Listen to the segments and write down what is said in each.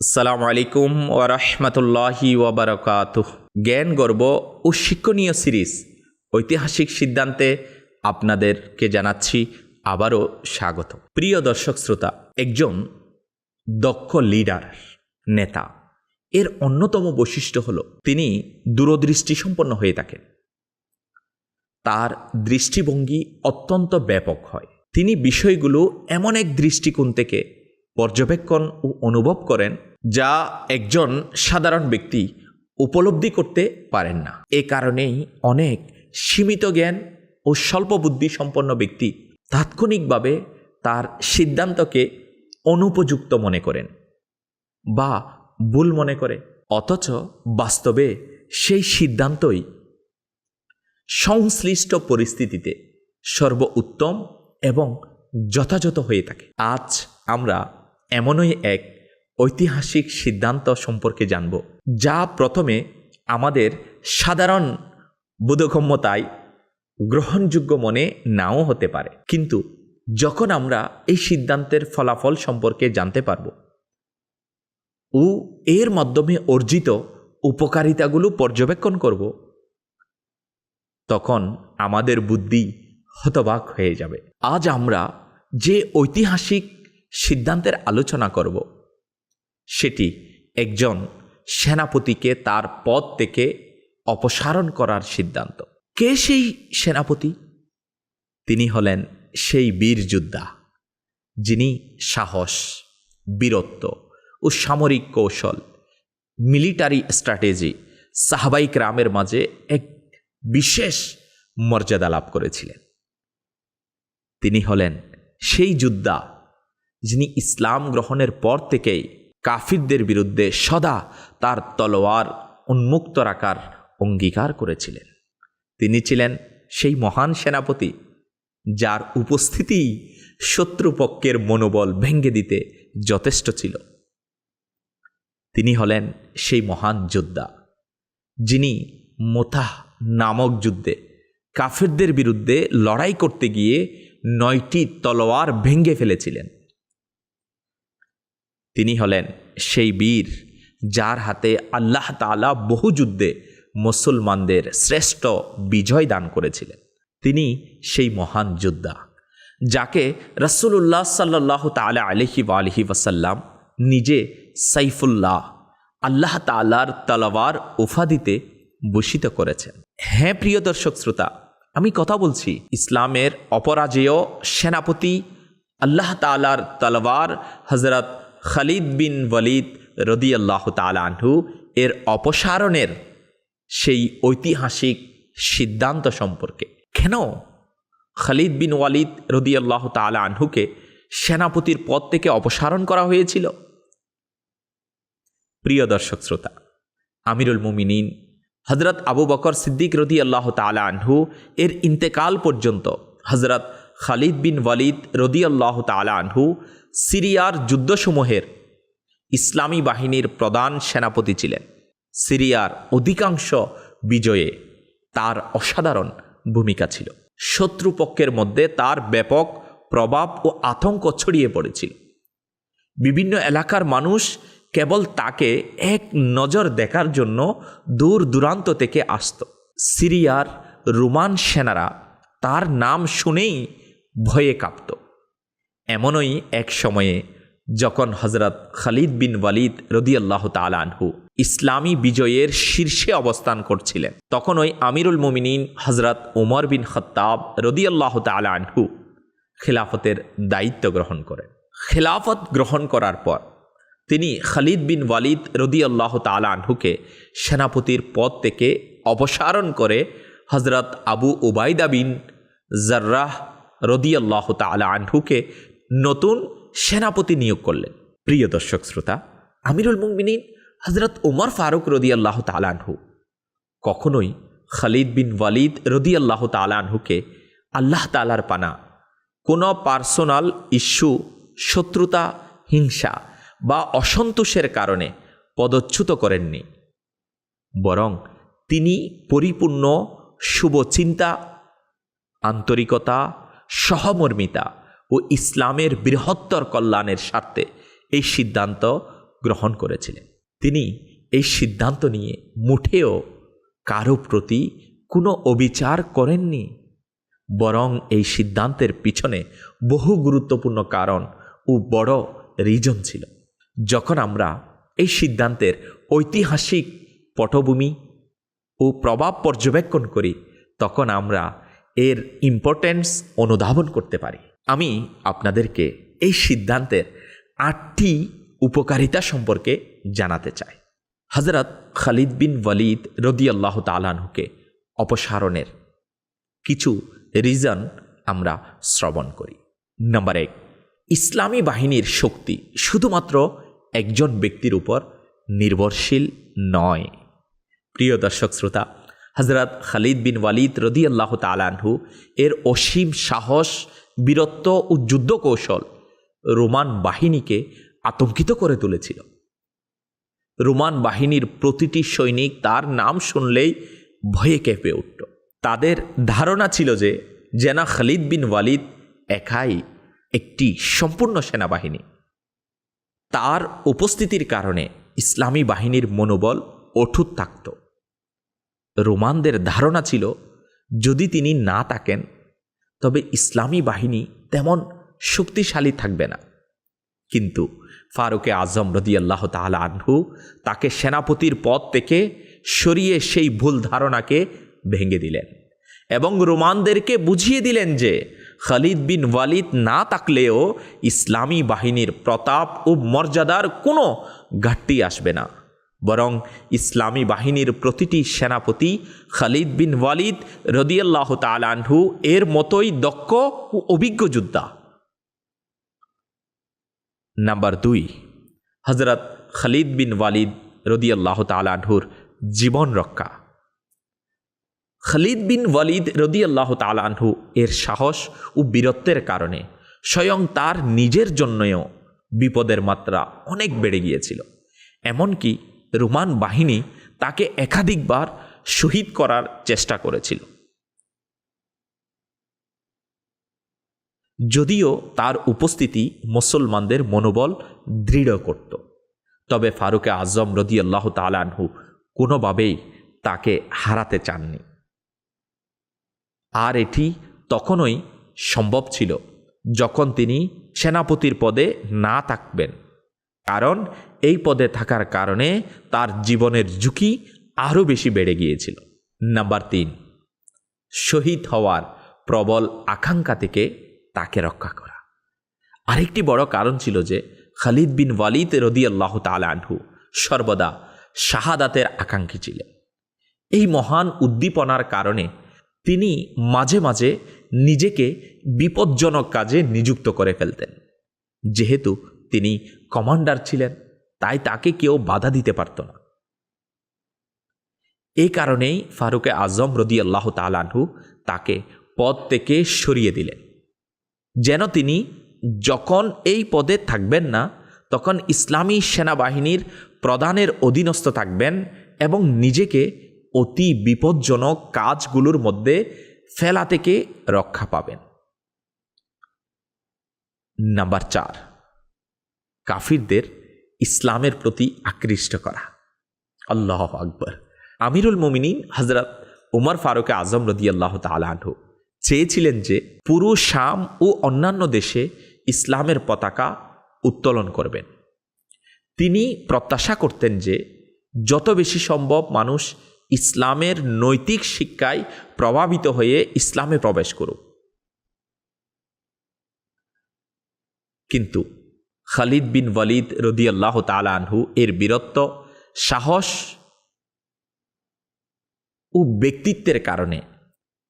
আসসালামু আলাইকুম ওরহমতুল্লাহি ওবরকাত জ্ঞান, গর্ব ও শিক্ষণীয় সিরিজ, ঐতিহাসিক সিদ্ধান্তে আপনাদেরকে জানাচ্ছি আবারও স্বাগত। প্রিয় দর্শক শ্রোতা, একজন দক্ষ লিডার নেতা। এর অন্যতম বৈশিষ্ট্য হল, তিনি দূরদৃষ্টি সম্পন্ন হয়ে থাকেন। তার দৃষ্টিভঙ্গি অত্যন্ত ব্যাপক হয়। তিনি বিষয়গুলো এমন এক দৃষ্টিকোণ থেকে পর্যবেক্ষণ ও অনুভব করেন যা একজন সাধারণ ব্যক্তি উপলব্ধি করতে পারেন না। এ কারণেই অনেক সীমিত জ্ঞান ও স্বল্প বুদ্ধি সম্পন্ন ব্যক্তি তাৎক্ষণিকভাবে তার সিদ্ধান্তকে অনুপযুক্ত মনে করেন বা ভুল মনে করে। অথচ বাস্তবে সেই সিদ্ধান্তই সংশ্লিষ্ট পরিস্থিতিতে সর্ব উত্তম এবং যথাযথ হয়ে থাকে। আজ আমরা এমনই এক ঐতিহাসিক সিদ্ধান্ত সম্পর্কে জানব, যা প্রথমে আমাদের সাধারণ বোধগম্যতায় গ্রহণযোগ্য মনে নাও হতে পারে। কিন্তু যখন আমরা এই সিদ্ধান্তের ফলাফল সম্পর্কে জানতে পারব, ও এর মাধ্যমে অর্জিত উপকারিতাগুলো পর্যবেক্ষণ করব, তখন আমাদের বুদ্ধি হতবাক হয়ে যাবে। আজ আমরা যে ঐতিহাসিক সিদ্ধান্তের আলোচনা করব। সেটি একজন সেনাপতিকে তার পদ থেকে অপসারণ করার সিদ্ধান্ত। কে সেই সেনাপতি? তিনি হলেন সেই বীর যোদ্ধা, যিনি সাহস, বীরত্ব ও সামরিক কৌশল, মিলিটারি স্ট্র্যাটেজি সাহাবাইক রামের মাঝে এক বিশেষ মর্যাদা লাভ করেছিলেন। তিনি হলেন সেই যোদ্ধা যিনি ইসলাম গ্রহণের পর থেকেই কাফিরদের বিরুদ্ধে সদা তার তলোয়ার উন্মুক্ত রাখার অঙ্গীকার করেছিলেন। তিনি ছিলেন সেই মহান সেনাপতি যার উপস্থিতি শত্রুপক্ষের মনোবল ভেঙ্গে দিতে যথেষ্ট ছিল। তিনি হলেন সেই মহান যোদ্ধা যিনি মোতাহ নামক যুদ্ধে কাফেরদের বিরুদ্ধে লড়াই করতে গিয়ে নয়টি তলোয়ার ভেঙ্গে ফেলেছিলেন। তিনি হলেন সেই বীর যার হাতে আল্লাহ তালা বহু যুদ্ধে মুসলমানদের শ্রেষ্ঠ বিজয় দান করেছিলেন। তিনি সেই মহান যোদ্ধা যাকে রসুল্লাহ সাল্লাহ তালা আলহি আলহি ওয়াসাল্লাম নিজে সাইফুল্লাহ, আল্লাহ তালার তলওয়ার উফাদিতে ভূষিত করেছেন। হ্যাঁ প্রিয় দর্শক শ্রোতা, আমি কথা বলছি ইসলামের অপরাজেয় সেনাপতি আল্লাহ তালার তলওয়ার হজরত খালিদ বিন ওয়ালিদ রদি আল্লাহ তালাহু এর অপসারণের সেই ঐতিহাসিক সিদ্ধান্ত সম্পর্কে। কেন খালিদ বিন ওয়ালিদ রদি আল্লাহ তালাহুকে সেনাপতির পদ থেকে অপসারণ করা হয়েছিল? প্রিয় দর্শক শ্রোতা, আমিরুল মুমিনিন হজরত আবু বকর সিদ্দিক রদি আল্লাহ তালা আনহু এর ইন্তেকাল পর্যন্ত হজরত খালিদ বিন ওয়ালিদ রদি আল্লাহ তালা আনহু সিরিয়ার যুদ্ধসমূহের ইসলামী বাহিনীর প্রধান সেনাপতি ছিলেন। সিরিয়ার অধিকাংশ বিজয়ে তার অসাধারণ ভূমিকা ছিল। শত্রুপক্ষের মধ্যে তার ব্যাপক প্রভাব ও আতঙ্ক ছড়িয়ে পড়েছিল। বিভিন্ন এলাকার মানুষ কেবল তাকে এক নজর দেখার জন্য দূর দূরান্ত থেকে আসত। সিরিয়ার রোমান সেনারা তার নাম শুনেই ভয়ে কাঁপত। এমনই এক সময়ে যখন হজরত খালিদ বিন ওয়ালিদ রদিয়াল্লাহ তালানহু ইসলামী বিজয়ের শীর্ষে অবস্থান করছিলেন, তখন ওই আমিরুল মুমিনিন হজরত ওমর বিন খত্তাব রদিয়াল্লাহ তালানহু খেলাফতের দায়িত্ব গ্রহণ করেন। খেলাফত গ্রহণ করার পর তিনি খালিদ বিন ওয়ালিদ রদি আল্লাহ তালাহুকে সেনাপতির পদ থেকে অপসারণ করে হজরত আবু উবাইদা বিন জার্রাহ রদি আল্লাহ তালাহুকে নতুন সেনাপতি নিয়োগ করলেন। প্রিয় দর্শক শ্রোতা, আমিরুল মুমিনিন হজরত উমর ফারুক রদি আল্লাহ তালাহু কখনোই খালিদ বিন ওয়ালিদ রদি আল্লাহ তালাহুকে আল্লাহ তালার পানা, কোনো পার্সোনাল ইস্যু, শত্রুতা, হিংসা বা অসন্তোষের কারণে পদচ্যুত করেননি। বরং তিনি পরিপূর্ণ শুভচিন্তা, আন্তরিকতা সহমর্মিতা ও ইসলামের বৃহত্তর কল্যাণের স্বার্থে এই সিদ্ধান্ত গ্রহণ করেছিলেন। তিনি এই সিদ্ধান্ত নিয়ে মুঠেও কারও প্রতি কোনো অবিচার করেননি, বরং এই সিদ্ধান্তের পিছনে বহু গুরুত্বপূর্ণ কারণ ও বড় রিজন ছিল। যখন আমরা এই সিদ্ধান্তের ঐতিহাসিক পটভূমি ও প্রভাব পর্যবেক্ষণ করি, তখন আমরা এর ইম্পর্টেন্স অনুধাবন করতে পারি। আমি আপনাদেরকে এই সিদ্ধান্তের আটটি উপকারিতা সম্পর্কে জানাতে চাই। হজরত খালিদ বিন ওয়ালিদ রদিয়াল্লাহ তালানহুকে অপসারণের কিছু রিজন আমরা শ্রবণ করি। নাম্বার এক, ইসলামী বাহিনীর শক্তি শুধুমাত্র একজন ব্যক্তির উপর নির্ভরশীল নয়। প্রিয় দর্শক, শ্রোতা হজরত খালিদ বিন ওয়ালিদ রদি আল্লাহ তালানহু এর অসীম সাহস, বীরত্ব ও যুদ্ধ কৌশল রোমান বাহিনীকে আতঙ্কিত করে তুলেছিল। রোমান বাহিনীর প্রতিটি সৈনিক তার নাম শুনলেই ভয়ে কেঁপে উঠত তাদের ধারণা ছিল যে জেনা খালিদ বিন ওয়ালিদ একাই একটি সম্পূর্ণ সেনাবাহিনী। তার উপস্থিতির কারণে ইসলামী বাহিনীর মনোবল অটুট থাকত। রোমানদের ধারণা ছিল, যদি তিনি না থাকেন, তবে ইসলামী বাহিনী তেমন শক্তিশালী থাকবে না। কিন্তু ফারুকে আজম রদি আল্লাহ তাহলা আনহু তাকে সেনাপতির পদ থেকে সরিয়ে সেই ভুল ধারণাকে ভেঙে দিলেন এবং রোমানদেরকে বুঝিয়ে দিলেন যে খালিদ বিন ওয়ালিদ না থাকলেও ইসলামী বাহিনীর প্রতাপ ও মর্যাদার কোনো ঘাটতি আসবে না। বরং ইসলামী বাহিনীর প্রতিটি সেনাপতি খালিদ বিন ওয়ালিদ রদিয়াল্লাহ তালানহু এর মতোই দক্ষ ও অভিজ্ঞ যোদ্ধা। নাম্বার দুই হজরত খালিদ বিন ওয়ালিদ রদিয়াল্লাহ তালানহুর জীবন রক্ষা। খালিদ বিন ওয়ালিদ রদিয়াল্লাহ তালানহু এর সাহস ও বীরত্বের কারণে স্বয়ং তার নিজের জন্যও বিপদের মাত্রা অনেক বেড়ে গিয়েছিল। এমনকি রোমান বাহিনী তাকে একাধিকবার শহীদ করার চেষ্টা করেছিল। যদিও তার উপস্থিতি মুসলমানদের মনোবল দৃঢ় করত, তবে ফারুকে আজম রদি আল্লাহ তালানহু কোনোভাবেই তাকে হারাতে চাননি। আর এটি তখনই সম্ভব ছিল যখন তিনি সেনাপতির পদে না থাকবেন, কারণ এই পদে থাকার কারণে তার জীবনের ঝুঁকি আরও বেশি বেড়ে গিয়েছিল। নাম্বার তিন, শহীদ হওয়ার প্রবল আকাঙ্ক্ষা থেকে তাকে রক্ষা করা। আরেকটি বড় কারণ ছিল যে খালিদ বিন ওয়ালিদ রদি আল্লাহ তালানহু সর্বদা শাহাদাতের আকাঙ্ক্ষী ছিলেন। এই মহান উদ্দীপনার কারণে তিনি মাঝে মাঝে নিজেকে বিপজ্জনক কাজে নিযুক্ত করে ফেলতেন। যেহেতু তিনি কমান্ডার ছিলেন। তাই তাকে কেউ বাধা দিতে পারত না। এই কারণেই ফারুকে আজম রদি আল্লাহ তালানহু তাকে পদ থেকে সরিয়ে দিলেন। যেন তিনি যখন এই পদে থাকবেন না, তখন ইসলামী সেনাবাহিনীর প্রধানের অধীনস্থ থাকবেন এবং নিজেকে অতি বিপজ্জনক কাজগুলোর মধ্যে ফেলা থেকে রক্ষা পাবেন। নাম্বার চার, কাফিরদের ইসলামের প্রতি আকৃষ্ট করা। আল্লাহ আকবর। আমিরুল মোমিনিন হজরত উমর ফারুক আজম রদি আল্লাহ তালাহ চেয়েছিলেন যে পুরো শাম ও অন্যান্য দেশে ইসলামের পতাকা উত্তোলন করবেন। তিনি প্রত্যাশা করতেন যে যত বেশি সম্ভব মানুষ ইসলামের নৈতিক শিক্ষায় প্রভাবিত হয়ে ইসলামে প্রবেশ করুক। কিন্তু খালিদ বিন ওয়ালিদ রদি আল্লাহ তালানহু এর বীরত্ব, সাহস ও ব্যক্তিত্বের কারণে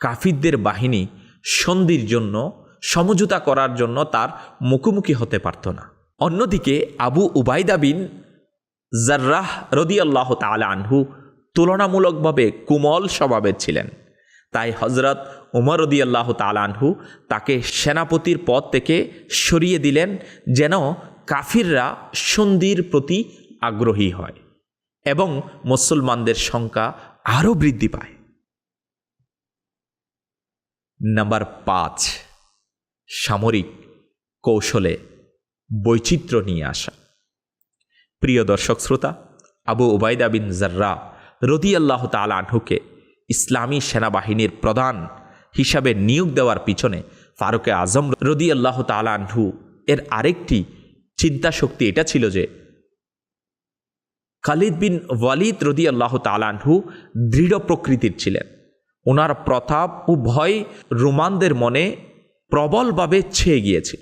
কাফিরদের বাহিনী সন্ধির জন্য, সমঝোতা করার জন্য তার মুখোমুখি হতে পারত না। অন্যদিকে আবু উবাইদা বিন জার্রাহ রদি আল্লাহ তালা আনহু তুলনামূলকভাবে কুমল স্বভাবের ছিলেন। তাই হজরত উমর রদি আল্লাহ তালানহু তাকে সেনাপতির পদ থেকে সরিয়ে দিলেন যেন কাফিররা সন্ধির প্রতি আগ্রহী হয় এবং মুসলমানদের সংখ্যা আরও বৃদ্ধি পায়। নাম্বার পাঁচ, সামরিক কৌশলে বৈচিত্র্য নিয়ে আসা। প্রিয় দর্শক শ্রোতা, আবু ওবায়দা বিন জার্রা রদি আল্লাহ তালাহুকে ইসলামী সেনাবাহিনীর প্রধান হিসাবে নিয়োগ দেওয়ার পিছনে ফারুকে আজম রদি আল্লাহ তালাহু এর আরেকটি চিন্তা শক্তি এটা ছিল যে খালিদ বিন ওয়ালিদ রদি আল্লাহ তালাহু দৃঢ় প্রকৃতির ছিলেন। ওনার প্রতাপ ও ভয় রোমানদের মনে প্রবলভাবে ছেয়ে গিয়েছে।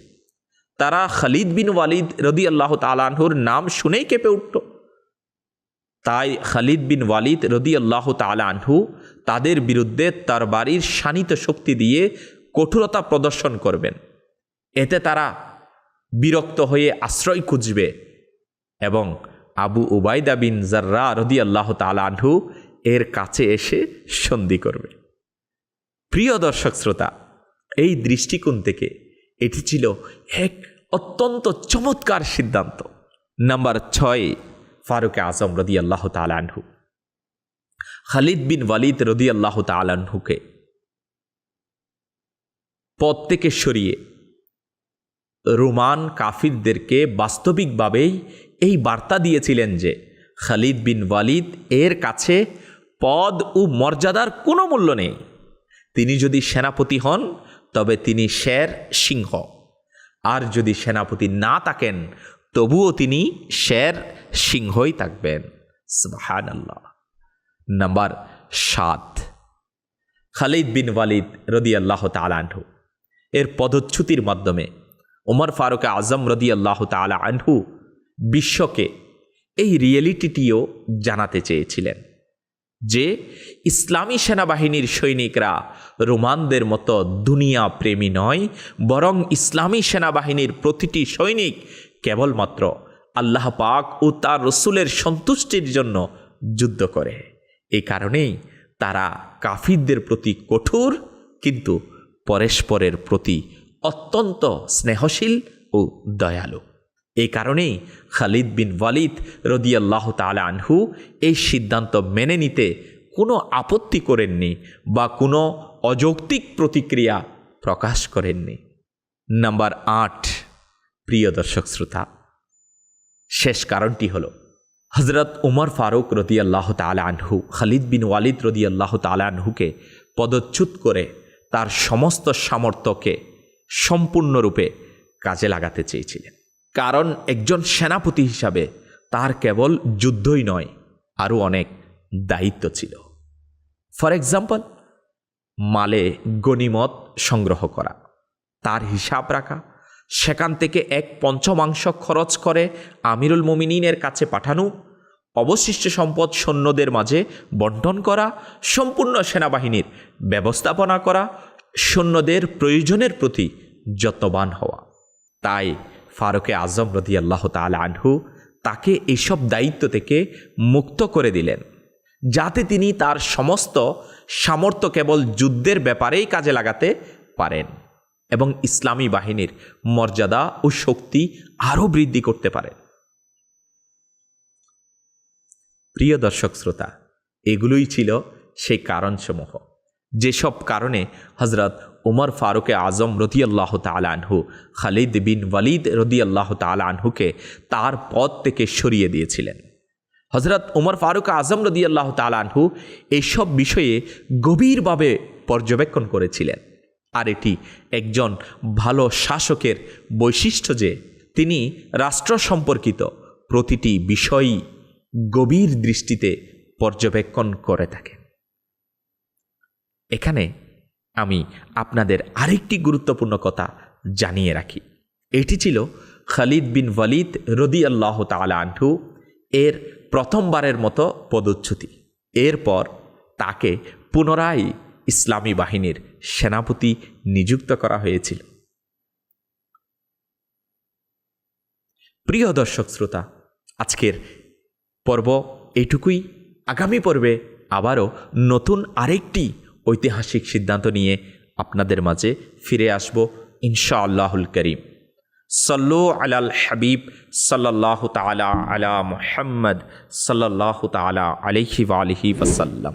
তারা খালিদ বিন ওয়ালিদ রদি আল্লাহ তালাহুর নাম শুনেই কেঁপে উঠত তাই খালিদ বিন ওয়ালিদ রদি আল্লাহ তালাহু তাদের বিরুদ্ধে তার বাড়ির শানিত শক্তি দিয়ে কঠোরতা প্রদর্শন করবেন। এতে তারা বিরক্ত হয়ে আশ্রয় খুঁজবে এবং আবু উবাইদা বিন জার্রা রদি আল্লাহ তালাহু এর কাছে এসে সন্ধি করবে। প্রিয় দর্শক শ্রোতা, এই দৃষ্টিকোণ থেকে এটি ছিল এক অত্যন্ত চমৎকার সিদ্ধান্ত। নাম্বার ছয় ফারুক আজম রদি আল্লাহ তালাহু খালিদ বিন ওয়ালিদ রদি আল্লাহ তালাহুকে পদ থেকে সরিয়ে রোমান কাফিরদেরকে বাস্তবিকভাবেই এই বার্তা দিয়েছিলেন যে, খালিদ বিন ওয়ালিদ এর কাছে পদ ও মর্যাদার কোনো মূল্য নেই। তিনি যদি সেনাপতি হন, তবে তিনি শের সিংহ। আর যদি সেনাপতি না থাকেন তবুও তিনি শের সিংহই থাকবেন। সুবাহান আল্লাহ নাম্বার সাত। খালিদ বিন ওয়ালিদ রদি আল্লাহ তালাহু এর পদচ্যুতির মাধ্যমে ওমর ফারুক আজম রদি আল্লাহ তালা আনহু বিশ্বকে এই রিয়েলিটিটিও জানাতে চেয়েছিলেন যে ইসলামী সেনাবাহিনীর সৈনিকরা রোমানদের মতো দুনিয়া প্রেমী নয়, বরং ইসলামী সেনাবাহিনীর প্রতিটি সৈনিক কেবলমাত্র আল্লাহ পাক ও তার রসুলের সন্তুষ্টির জন্য যুদ্ধ করে। এই কারণেই তারা কাফিরদের প্রতি কঠোর কিন্তু পরস্পরের প্রতি অত্যন্ত স্নেহশীল ও দয়ালু। এই কারণেই খালিদ বিন ওয়ালিদ রদিয়াল্লাহ তালা আনহু এই সিদ্ধান্ত মেনে নিতে কোনো আপত্তি করেননি বা কোনো অযৌক্তিক প্রতিক্রিয়া প্রকাশ করেননি। নাম্বার আট প্রিয় দর্শক শ্রোতা, শেষ কারণটি হল হজরত উমর ফারুক রদিয়াল্লাহ তালা আনহু, খালিদ বিন ওয়ালিদ রদিয়াল্লাহ তালা আনহুকে পদচ্যুত করে তার সমস্ত সামর্থ্যকে সম্পূর্ণরূপে কাজে লাগাতে চেয়েছিলেন। কারণ একজন সেনাপতি হিসাবে তার কেবল যুদ্ধই নয়, আরও অনেক দায়িত্ব ছিল। ফর এক্সাম্পল, মালে গণিমত সংগ্রহ করা, তার হিসাব রাখা সেখান থেকে এক পঞ্চমাংশ খরচ করে আমিরুল মোমিনিনের কাছে পাঠানো। অবশিষ্ট সম্পদ সৈন্যদের মাঝে বন্টন করা, সম্পূর্ণ সেনাবাহিনীর ব্যবস্থাপনা করা, সৈন্যদের প্রয়োজনের প্রতি যত্নবান হওয়া। তাই ফারুকে আজম রদি আল্লাহ তাল আনহু তাকে এইসব দায়িত্ব থেকে মুক্ত করে দিলেন, যাতে তিনি তার সমস্ত সামর্থ্য কেবল যুদ্ধের ব্যাপারেই কাজে লাগাতে পারেন। এবং ইসলামী বাহিনীর মর্যাদা ও শক্তি আরও বৃদ্ধি করতে পারে। প্রিয় দর্শক শ্রোতা, এগুলোই ছিল সেই কারণসমূহ। যেসব কারণে হজরত উমর ফারুকে আজম রদি আল্লাহ তালানহু খালিদ বিন ওয়ালিদ রদি আল্লাহ তালানহুকে তার পদ থেকে সরিয়ে দিয়েছিলেন। হজরত উমর ফারুক আজম রদি আল্লাহ তালানহু এসব বিষয়ে গভীরভাবে পর্যবেক্ষণ করেছিলেন। আর এটি একজন ভালো শাসকের বৈশিষ্ট্য যে তিনি রাষ্ট্র সম্পর্কিত প্রতিটি বিষয়ই গভীর দৃষ্টিতে পর্যবেক্ষণ করে থাকেন। এখানে আমি আপনাদের আরেকটি গুরুত্বপূর্ণ কথা জানিয়ে রাখি। এটি ছিল খালিদ বিন ওয়ালিদ রদি আল্লাহ তালা আনহু এর প্রথমবারের মতো পদচ্যুতি। এরপর তাকে পুনরায় ইসলামী বাহিনীর সেনাপতি নিযুক্ত করা হয়েছিল। প্রিয় দর্শক শ্রোতা, আজকের পর্ব এইটুকুই আগামী পর্বে আবারও নতুন আরেকটি ঐতিহাসিক সিদ্ধান্ত নিয়ে আপনাদের মাঝে ফিরে আসব ইনশা আল্লাহুল করিম। সল্লু আলাল হাবিব সাল্লাহ তালা আলা মোহাম্মদ সাল্লাহ তালা আলহি আলহি ওসাল্লাম